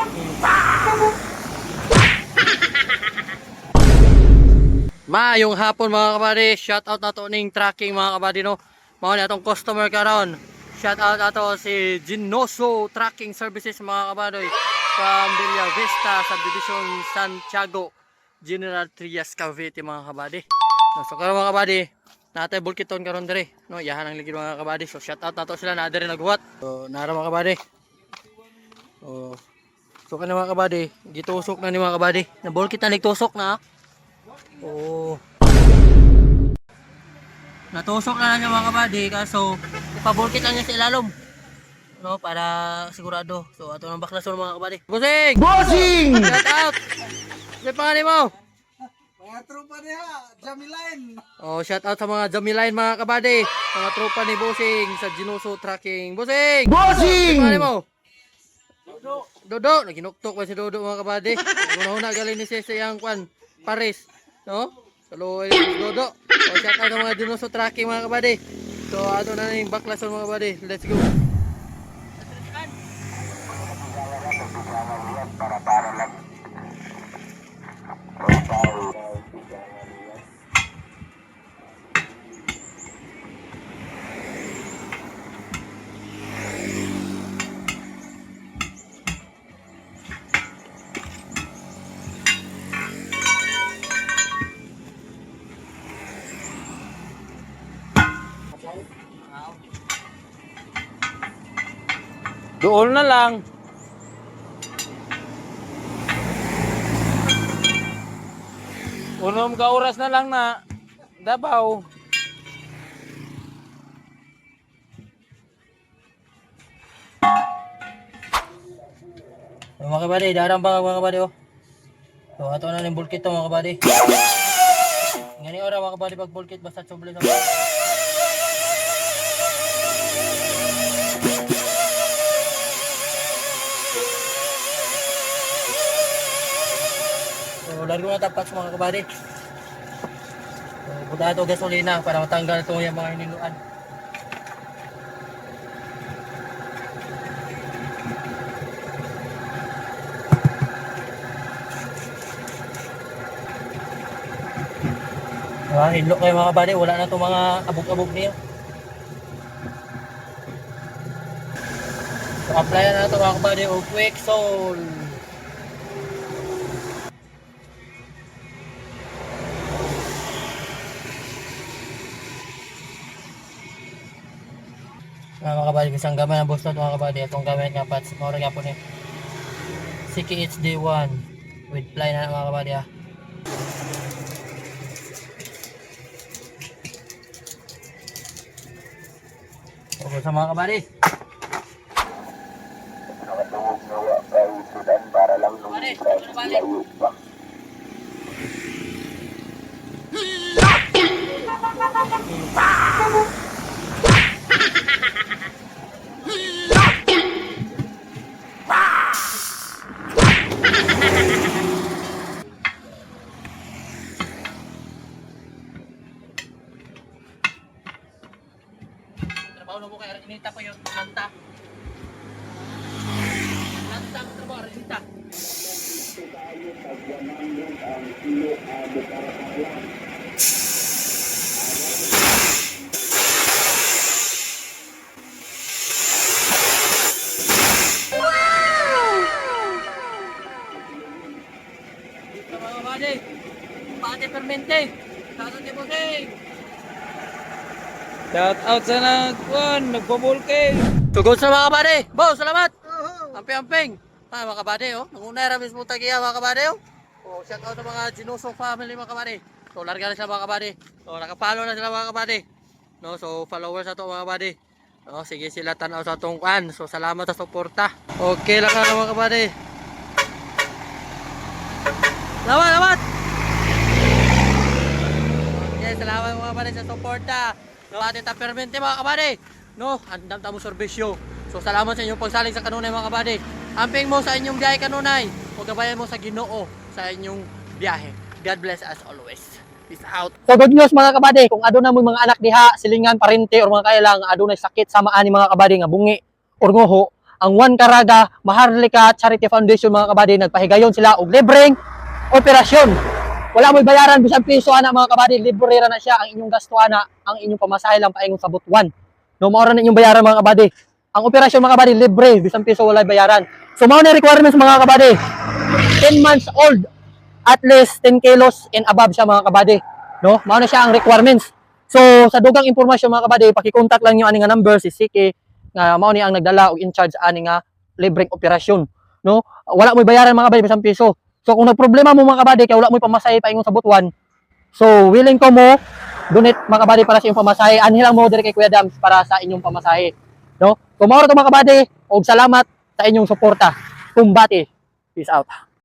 Maayong hapon mga kabady, shout out nato ning tracking mga kabady no. Mao ni atong customer karon. Shout out ato si Ginoso Tracking Services mga kabady from Villa Vista Subdivision Santiago, General Trias Cavite mga kabady. No, so karon mga kabady, natay bulkiton karon dire, no. Yahan ang ligid mga kabady. So shout out nato sila na dire naghuwat. So nara mga kabady. Oh. So kana mga kabady, gitusok na ni mga kabady. Na bulkit na nagtusok na. ah. Oo. Natusok na lang yung mga kabady kaso ipabulkit lang niya sa ilalom. No, para sigurado. So ato nang baklason mga kabady. Bossing! Bossing! Shout out! Ano pangalan mo? Mga tropa niya, Jamilain. Oh, shout out sa mga Jamiline mga kabady. Mga tropa ni Bossing sa Ginoso Tracking. Bossing! Bossing! Ano pangalan mo? Dodo. Dodo. Naginuktok pa si Dodo mga kabady. Una-una galing ni siya sa iyang kwan. Paris. No? Kaluoy ni Dodo. So, shout out mga Ginoso Tracking mga kabady. So, ato na ning baklason mga kabady. Let's go. Doon na lang. Unom ka oras na lang na Davao. So, mga kabady, darang ba mga kabady oh. So, ato na ning bulkit to mga kabady. Ngani ora mga kabady pag bulkit basta suble largo na tapat sa mga kabady. So, buta ito gasolina para matanggal ito yung mga hiniluan. Ah, hinlo kayo mga kabady, wala na itong mga abog-abog niyo. So, apply na ito mga kabady o quick soul. Mga kabady, isang gamay na ito mga kabady. Itong gamay nga pats, mga nga po ni Siki HD1 with fly na mga kabady ah. Opo sa mga kabady. Kabady, ano balik? Trabaho na mo kaya inita pa yun. Lanta. Lanta ang trabaho, inita. Dito mga bade. Pate permente. Sa ating busing. Shout out sa nagkuhan, nagpabulke. Tugod sa mga kabady. Bo, salamat. Amping-amping. Ah, mga kabady, oh. Nangunay ra mismo tagiya mga kabady, oh. Oh, shout out sa mga Ginuso family mga kabady. So, larga na sila mga kabady. So, nakapalo na sila mga kabady. No, so followers na to mga kabady. No, sige sila tanaw sa atong kan. So, salamat sa suporta. Okay lang na mga kabady. Salamat, salamat. Okay, salamat mga kabady sa suporta. No, ating tapermente mga kabady. No, andam tamo serbisyo. So salamat sa inyong pagsaling sa kanunay mga kabady. Amping mo sa inyong biyahe kanunay. O gabayan mo sa Ginoo sa inyong biyahe. God bless as always. Peace out. So good news mga kabady, kung aduna mo mga anak diha, silingan, parente or mga kailang adunay sakit sama ani mga kabady nga bungi or nguho, ang Juan Caraga Maharlika Charity Foundation mga kabady nagpahigayon sila og libreng operasyon. Wala mo'y bayaran bisan piso ana mga kabady, libre ra na siya ang inyong gasto ana, ang inyong pamasahe lang paingon sa butuan. No mao ra na inyong bayaran mga kabady. Ang operasyon mga kabady libre, bisan piso wala bayaran. So mao na requirements mga kabady. 10 months old, at least 10 kilos and above siya mga kabady. No? Mao na siya ang requirements. So sa dugang impormasyon mga kabady, paki-contact lang niyo ani nga number si Siki nga mao ni ang nagdala og in charge ani nga libreng operasyon. No? Wala mo'y bayaran mga kabady bisan piso. So kung nagproblema mo mga kabady kay wala mo'y pamasahe paingon sa butuan, so willing ko mo donate mga kabady para sa inyong pamasahe. Anhi lang mo dire kay Kuya Dams para sa inyong pamasahe. No? Ra to mga kabady, og salamat sa inyong suporta. Kumbati. Peace out.